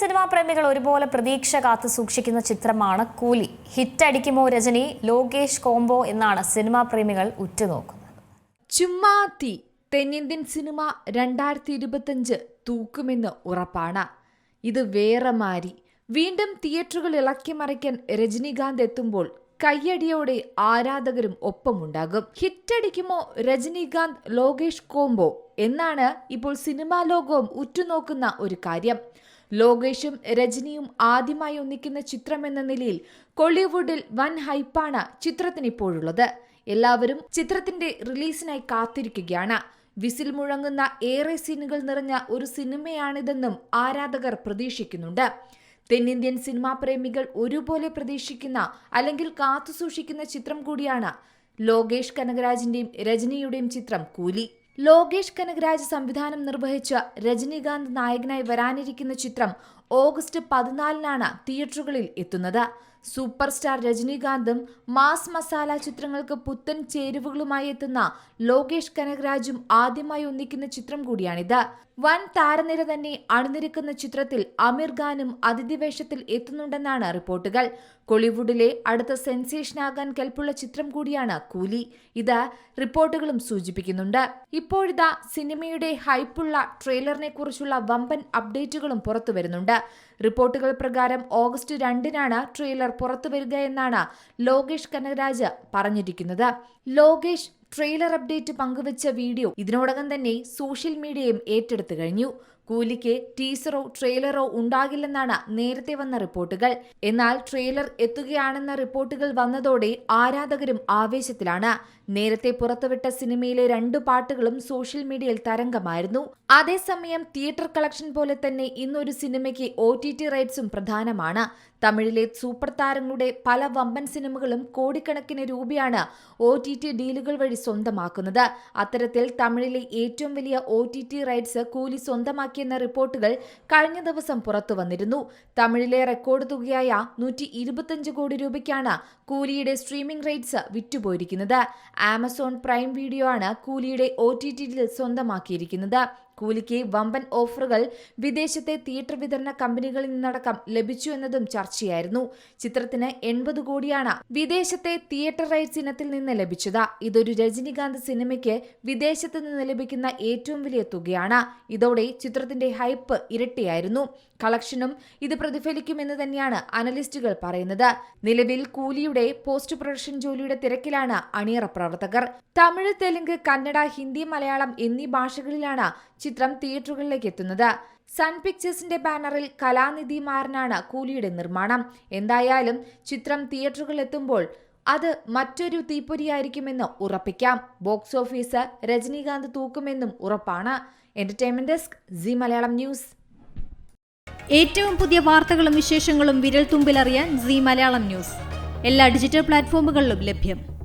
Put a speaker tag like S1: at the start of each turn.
S1: Cinema പ്രേമികൾ ഒരുപോലെ പ്രതീക്ഷ കാത്തു സൂക്ഷിക്കുന്ന ചിത്രമാണ് കൂലി. ഹിറ്റ് അടിക്കുമോ രജനി? ലോകേഷ് കോംബോ എന്നാണ് സിനിമാ പ്രേമികൾ ഉറ്റുനോക്കുന്നത്.
S2: ചുമ്മാ തീ. തെന്നിന്ത്യൻ സിനിമ രണ്ടായിരത്തി ഇരുപത്തഞ്ച് തൂക്കുമെന്ന് ഉറപ്പാണ്. ഇത് വേറെ മാരി. വീണ്ടും തിയേറ്ററുകൾ ഇളക്കി മറിക്കാൻ രജനീകാന്ത് എത്തുമ്പോൾ കയ്യടിയോടെ ആരാധകരും ഒപ്പമുണ്ടാകും. ഹിറ്റടിക്കുമോ രജനീകാന്ത്? ലോകേഷ് കോംബോ എന്നാണ് ഇപ്പോൾ സിനിമാ ലോകവും ഉറ്റുനോക്കുന്ന ഒരു കാര്യം. ലോകേഷും രജനിയും ആദ്യമായി ഒന്നിക്കുന്ന ചിത്രമെന്ന നിലയിൽ കോളിവുഡിൽ വൻ ഹൈപ്പാണ് ചിത്രത്തിന് ഇപ്പോഴുള്ളത് എല്ലാവരും ചിത്രത്തിന്റെ റിലീസിനായി കാത്തിരിക്കുകയാണ്. വിസിൽ മുഴങ്ങുന്ന ഏറെ സീനുകൾ നിറഞ്ഞ ഒരു സിനിമയാണിതെന്നും ആരാധകർ പ്രതീക്ഷിക്കുന്നുണ്ട്. തെന്നിന്ത്യൻ സിനിമാ പ്രേമികൾ ഒരുപോലെ പ്രതീക്ഷിക്കുന്ന അല്ലെങ്കിൽ കാത്തുസൂക്ഷിക്കുന്ന ചിത്രം കൂടിയാണ് ലോകേഷ് കനകരാജിന്റെയും രജനിയുടെയും ചിത്രം കൂലി. ലോകേഷ് കനകരാജ് സംവിധാനം നിർവഹിച്ച രജനീകാന്ത് നായകനായി വരാനിരിക്കുന്ന ചിത്രം ഓഗസ്റ്റ് പതിനാലിനാണ് തിയേറ്ററുകളിൽ എത്തുന്നത്. സൂപ്പർ സ്റ്റാർ രജനീകാന്തും മാസ് മസാല ചിത്രങ്ങൾക്ക് പുത്തൻ ചേരുവകളുമായി എത്തുന്ന ലോകേഷ് കനകരാജും ആദ്യമായി ഒന്നിക്കുന്ന ചിത്രം കൂടിയാണിത്. വൻ താരനിര തന്നെ അണിനിരക്കുന്ന ചിത്രത്തിൽ അമീർ ഖാനും അതിഥി വേഷത്തിൽ എത്തുന്നുണ്ടെന്നാണ് റിപ്പോർട്ടുകൾ. കോളിവുഡിലെ അടുത്ത സെൻസേഷനാകാൻ കെൽപ്പുള്ള ചിത്രം കൂടിയാണ് കൂലി. ഇത് റിപ്പോർട്ടുകളും സൂചിപ്പിക്കുന്നുണ്ട്. ഇപ്പോഴിതാ സിനിമയുടെ ഹൈപ്പുള്ള ട്രെയിലറിനെ കുറിച്ചുള്ള വമ്പൻ അപ്ഡേറ്റുകളും പുറത്തു വരുന്നുണ്ട്. റിപ്പോർട്ടുകൾ പ്രകാരം ഓഗസ്റ്റ് രണ്ടിനാണ് ട്രെയിലർ പുറത്തുവരിക എന്നാണ് ലോകേഷ് കനകരാജ് പറഞ്ഞിരിക്കുന്നത്. ലോകേഷ് ട്രെയിലർ അപ്ഡേറ്റ് പങ്കുവച്ച വീഡിയോ ഇതിനോടകം തന്നെ സോഷ്യൽ മീഡിയയും ഏറ്റെടുത്തു കഴിഞ്ഞു. കൂലിക്ക് ടീസറോ ട്രെയിലറോ ഉണ്ടാകില്ലെന്നാണ് നേരത്തെ വന്ന റിപ്പോർട്ടുകൾ. എന്നാൽ ട്രെയിലർ എത്തുകയാണെന്ന റിപ്പോർട്ടുകൾ വന്നതോടെ ആരാധകരും ആവേശത്തിലാണ്. നേരത്തെ പുറത്തുവിട്ട സിനിമയിലെ രണ്ടു പാട്ടുകളും സോഷ്യൽ മീഡിയയിൽ തരംഗമായിരുന്നു. അതേസമയം തിയേറ്റർ കളക്ഷൻ പോലെ തന്നെ ഇന്നൊരു സിനിമയ്ക്ക് ഒ ടി ടി റൈറ്റ്സും പ്രധാനമാണ്. തമിഴിലെ സൂപ്പർ താരങ്ങളുടെ പല വമ്പൻ സിനിമകളും കോടിക്കണക്കിന് രൂപയാണ് ഒ ടി ടി ഡീലുകൾ വഴി സ്വന്തമാക്കുന്നത്. അത്തരത്തിൽ തമിഴിലെ ഏറ്റവും വലിയ ഒ ടി ടി റൈറ്റ്സ് കൂലി സ്വന്തമാക്കിയെന്ന റിപ്പോർട്ടുകൾ കഴിഞ്ഞ ദിവസം പുറത്തുവന്നിരുന്നു തമിഴിലെ റെക്കോർഡ് തുകയായ നൂറ്റി ഇരുപത്തിയഞ്ച് കോടി രൂപയ്ക്കാണ് കൂലിയുടെ സ്ട്രീമിംഗ് റൈറ്റ്സ് വിറ്റുപോയിരിക്കുന്നത്. ആമസോൺ പ്രൈം വീഡിയോ ആണ് കൂലിയുടെ ഒ സ്വന്തമാക്കിയിരിക്കുന്നത്. കൂലിക്ക് വമ്പൻ ഓഫറുകൾ വിദേശത്തെ തിയേറ്റർ വിതരണ കമ്പനികളിൽ നിന്നടക്കം ലഭിച്ചു എന്നതും ചർച്ചയായിരുന്നു. ചിത്രത്തിന് എൺപത് കോടിയാണ് വിദേശത്തെ തിയേറ്റർ റൈറ്റ്സ് ഇനത്തിൽ നിന്ന് ലഭിച്ചത്. ഇതൊരു രജനികാന്ത് സിനിമയ്ക്ക് വിദേശത്ത് നിന്ന് ലഭിക്കുന്ന ഏറ്റവും വലിയ തുകയാണ്. ഇതോടെ ചിത്രത്തിന്റെ ഹൈപ്പ് ഇരട്ടിയായിരുന്നു. കളക്ഷനും ഇത് പ്രതിഫലിക്കുമെന്ന് തന്നെയാണ് അനലിസ്റ്റുകൾ പറയുന്നത്. നിലവിൽ കൂലിയുടെ പോസ്റ്റ് പ്രൊഡക്ഷൻ ജോലിയുടെ തിരക്കിലാണ് അണിയറ പ്രവർത്തകർ. തമിഴ് തെലുങ്ക് കന്നഡ ഹിന്ദി മലയാളം എന്നീ ഭാഷകളിലാണ് ചിത്രം തിയേറ്ററുകളിലേക്ക് എത്തുന്നത്. സൺ പിക്ചേഴ്സിന്റെ ബാനറിൽ കലാനിധി മാരനാണ് കൂലിയുടെ നിർമ്മാണം. എന്തായാലും ചിത്രം തിയേറ്ററുകളിൽ എത്തുമ്പോൾ അത് മറ്റൊരു തീപ്പൊരിയായിരിക്കുമെന്ന് ഉറപ്പിക്കാം. ബോക്സ് ഓഫീസ് രജനീകാന്ത് തൂക്കുമെന്നും ഉറപ്പാണ്. Entertainment desk Zee Malayalam news
S3: ഏറ്റവും പുതിയ വാർത്തകളും വിശേഷങ്ങളും വിരൽ തുമ്പിലറിയാൻ സി മലയാളം ന്യൂസ് എല്ലാ ഡിജിറ്റൽ പ്ലാറ്റ്ഫോമുകളിലും ലഭ്യം.